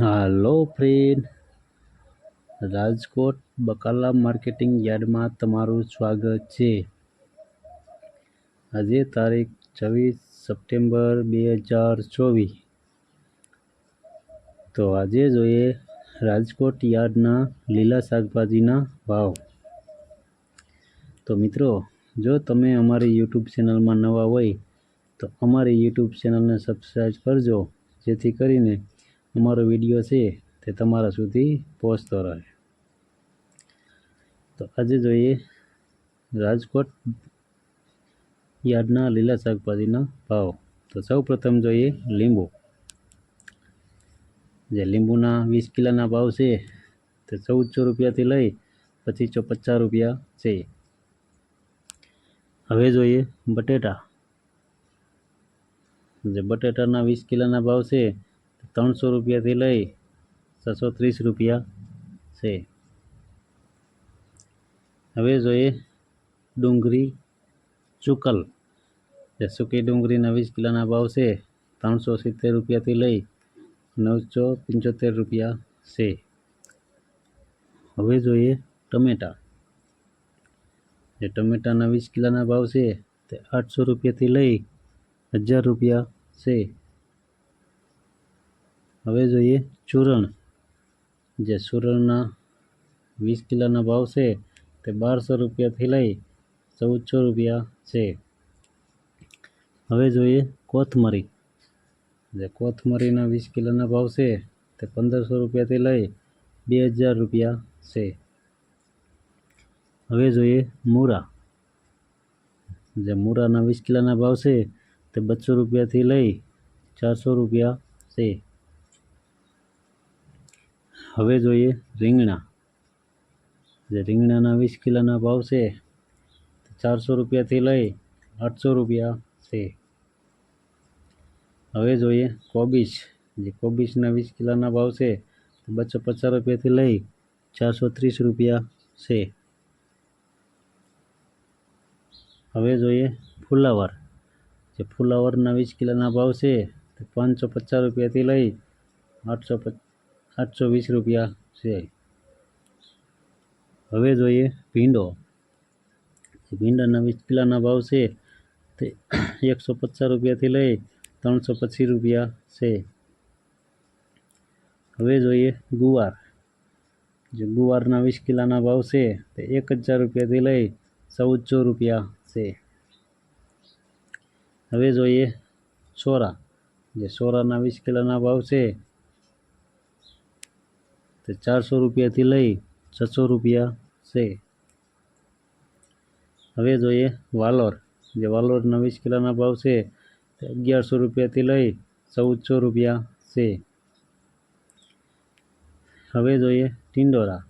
હાલો friend, Rajkot બકાલા marketing યાર્ડમાં તમારું સ્વાગત છે. આજે તારીખ છવ્વીસ સપ્ટેમ્બર બે હજાર ચોવીસ. તો આજે જોઈએ રાજકોટ યાર્ડના લીલા શાકભાજીના ભાવ. તો મિત્રો, જો તમે અમારી યુટ્યુબ ચેનલમાં નવા હોય, તો અમારી યુટ્યુબ ચેનલને સબસ્ક્રાઈબ કરજો, જેથી કરીને અમારો વીડિયો છે તે તમારા સુધી પહોંચતો રહે. તો આજે જોઈએ રાજકોટ યાર્ડના લીલા શાકભાજીના ભાવ. તો સૌ પ્રથમ જોઈએ લીંબુ. જે લીંબુના વીસ કિલોના ભાવ છે તે ચૌદસો રૂપિયાથી લઈ પચીસો પચાસ રૂપિયા છે. હવે જોઈએ બટેટા. જે બટેટાના વીસ કિલોના ભાવ છે ત્રણસો રૂપિયાથી લઈ છસો ત્રીસ રૂપિયા છે. હવે જોઈએ ડુંગળી ચુકલ. જે સૂકી ડુંગળી નવીસ કિલોના ભાવ છે, ત્રણસો સિત્તેર રૂપિયાથી લઈ નવસો પંચોતેર રૂપિયા છે. હવે જોઈએ ટમેટા. જે ટમેટાના વીસ કિલોના ભાવ છે, તે આઠસો રૂપિયાથી લઈ હજાર રૂપિયા છે. હવે જોઈએ ચૂરણ. જે ચૂરણના વીસ કિલોના ભાવ છે તે બારસો રૂપિયાથી લઈ ચૌદસો રૂપિયા છે. હવે જોઈએ કોથમરી. જે કોથમરીના વીસ કિલોના ભાવ છે તે પંદરસો રૂપિયાથી લઈ બે હજાર રૂપિયા છે. હવે જોઈએ મૂરા. જે મૂરાના વીસ કિલોના ભાવ છે તે બસો રૂપિયાથી લઈ ચારસો રૂપિયા છે. હવે જોઈએ રીંગણા. જે રીંગણાના વીસ કિલોના ભાવ છે ચારસો રૂપિયાથી લઈ આઠસો રૂપિયા છે. હવે જોઈએ કોબીજ. જે કોબીજના વીસ કિલોના ભાવ છે બસો પચાસ રૂપિયાથી લઈ ચારસો ત્રીસ રૂપિયા છે. હવે જોઈએ ફુલાવર. જે ફુલાવરના વીસ કિલોના ભાવ છે પાંચસો પચાસ રૂપિયાથી લઈ આઠસો આઠસો વીસ રૂપિયા છે. હવે જોઈએ ભીંડો. ભીંડાના વીસ કિલોના ભાવ છે તે એકસો પચાસ રૂપિયાથી લઈ ત્રણસો પચીસ રૂપિયા છે. હવે જોઈએ ગુવાર. જે ગુવારના વીસ કિલોના ભાવ છે તે એક હજાર રૂપિયાથી લઈ ચૌદસો રૂપિયા છે. હવે જોઈએ સોરા. જે સોરાના વીસ કિલોના ભાવ છે તે ચારસો રૂપિયાથી લઈ છસો રૂપિયા છે. હવે જોઈએ વાલોર. જે વાલોરના વીસ કિલોના ભાવ છે તે અગિયારસો રૂપિયાથી લઈ ચૌદસો રૂપિયા છે. હવે જોઈએ ટિંડોરા.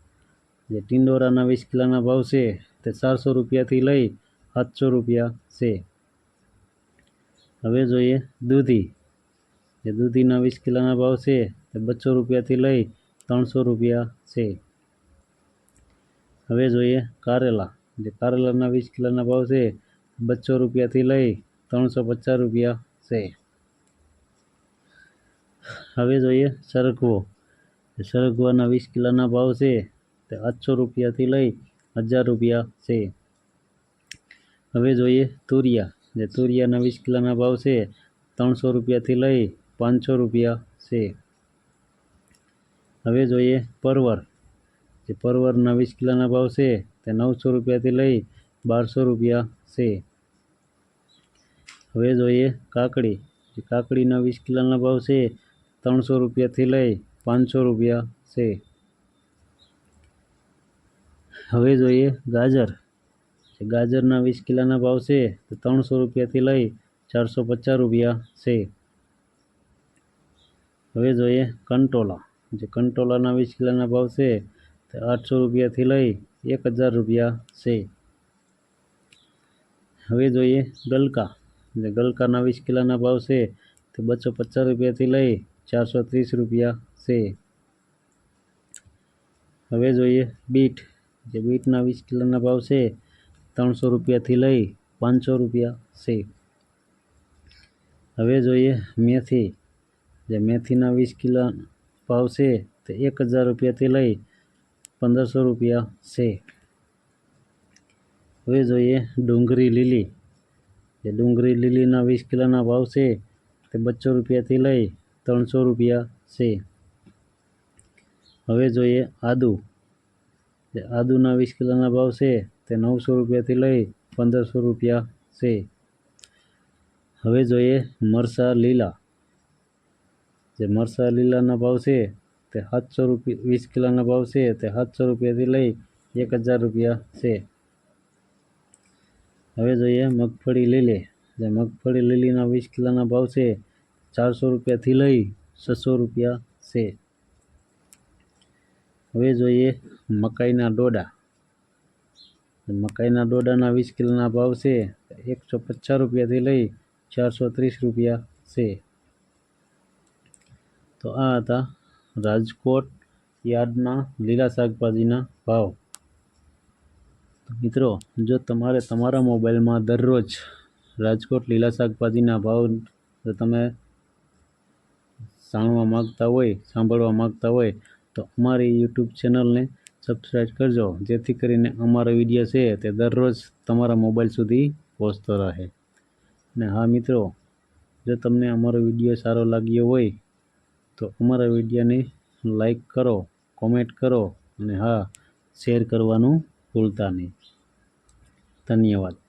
જે ટિંડોરાના વીસ કિલોના ભાવ છે તે ચારસો રૂપિયાથી લઈ સાતસો રૂપિયા છે. હવે જોઈએ દૂધી. જે દૂધીના વીસ કિલોના ભાવ છે તે બસો રૂપિયાથી લઈ ત્રણસો રૂપિયા છે. હવે જોઈએ કારેલા. જે કારેલાના વીસ કિલોના ભાવ છે, બસો રૂપિયાથી લઈ ત્રણસો પચાસ રૂપિયા છે. હવે જોઈએ સરગવો. સરગવાના વીસ કિલોના ભાવ છે, તે આઠસો રૂપિયાથી લઈ હજાર રૂપિયા છે. હવે જોઈએ તુરિયા. જે તુરિયાના વીસ કિલોના ભાવ છે, ત્રણસો રૂપિયાથી લઈ પાંચસો રૂપિયા છે. હવે જોઈએ પરવર. જે પરવરના વીસ કિલોના ભાવ છે, તે નવસો રૂપિયાથી લઈ બારસો રૂપિયા છે. હવે જોઈએ કાકડી. જે કાકડીના વીસ કિલોના ભાવ છે, ત્રણસો રૂપિયાથી લઈ પાંચસો રૂપિયા છે. હવે જોઈએ ગાજર. જે ગાજરના વીસ કિલોના ભાવ છે, તે ત્રણસો રૂપિયાથી લઈ ચારસો પચાસ રૂપિયા છે. હવે જોઈએ કંટોલા. જે કંટોલાના વીસ કિલોના ભાવ છે તે આઠસો રૂપિયાથી લઈ એક હજાર રૂપિયા છે. હવે જોઈએ ગલકા. જે ગલકાના વીસ કિલાના ભાવ છે તે બસો પચાસ રૂપિયાથી લઈ ચારસો ત્રીસ રૂપિયા છે. હવે જોઈએ બીટ. જે બીટના વીસ કિલોના ભાવ છે ત્રણસો રૂપિયાથી લઈ પાંચસો રૂપિયા છે. હવે જોઈએ મેથી. જે મેથીના વીસ કિલો ભાવ છે તે એક હજાર રૂપિયાથી લઈ પંદરસો રૂપિયા છે. હવે જોઈએ ડુંગળી લીલી. જે ડુંગળી લીલીના વીસ કિલોના ભાવ છે તે બસો રૂપિયાથી લઈ ત્રણસો રૂપિયા છે. હવે જોઈએ આદુ. જે આદુના વીસ કિલોના ભાવ છે તે નવસો રૂપિયાથી લઈ પંદરસો રૂપિયા છે. હવે જોઈએ મરસા લીલા. જે મરચાં લીલાના ભાવ છે, તે સાતસો રૂપિયા વીસ કિલોના ભાવ છે, તે સાતસો રૂપિયાથી લઈ એક હજાર રૂપિયા છે. હવે જોઈએ મગફળી લીલી. જે મગફળી લીલીના વીસ કિલોના ભાવ છે, ચારસો રૂપિયાથી લઈ છસો રૂપિયા છે. હવે જોઈએ મકાઈના ડોડા. મકાઈના ડોડાના વીસ કિલોના ભાવ છે એકસો પચાસ રૂપિયાથી લઈ ચારસો ત્રીસ રૂપિયા છે. તો આ હતા રાજકોટ યાર્ડના લીલા શાકભાજીના ભાવ. મિત્રો, જો તમારે તમારા મોબાઈલમાં દરરોજ રાજકોટ લીલા શાકભાજીના ભાવ જો તમે જાણવા માગતા હોય, સાંભળવા માગતા હોય, તો અમારી યુટ્યુબ ચેનલને સબસ્ક્રાઈબ કરજો, જેથી કરીને અમારો વીડિયો છે તે દરરોજ તમારા મોબાઈલ સુધી પહોંચતો રહે. ને હા મિત્રો, જો તમને અમારો વીડિયો સારો લાગ્યો હોય તો અમારા વિડીયોને લાઈક કરો કોમેન્ટ કરો અને હા શેર કરવાનું ભૂલતા નહીં. ધન્યવાદ.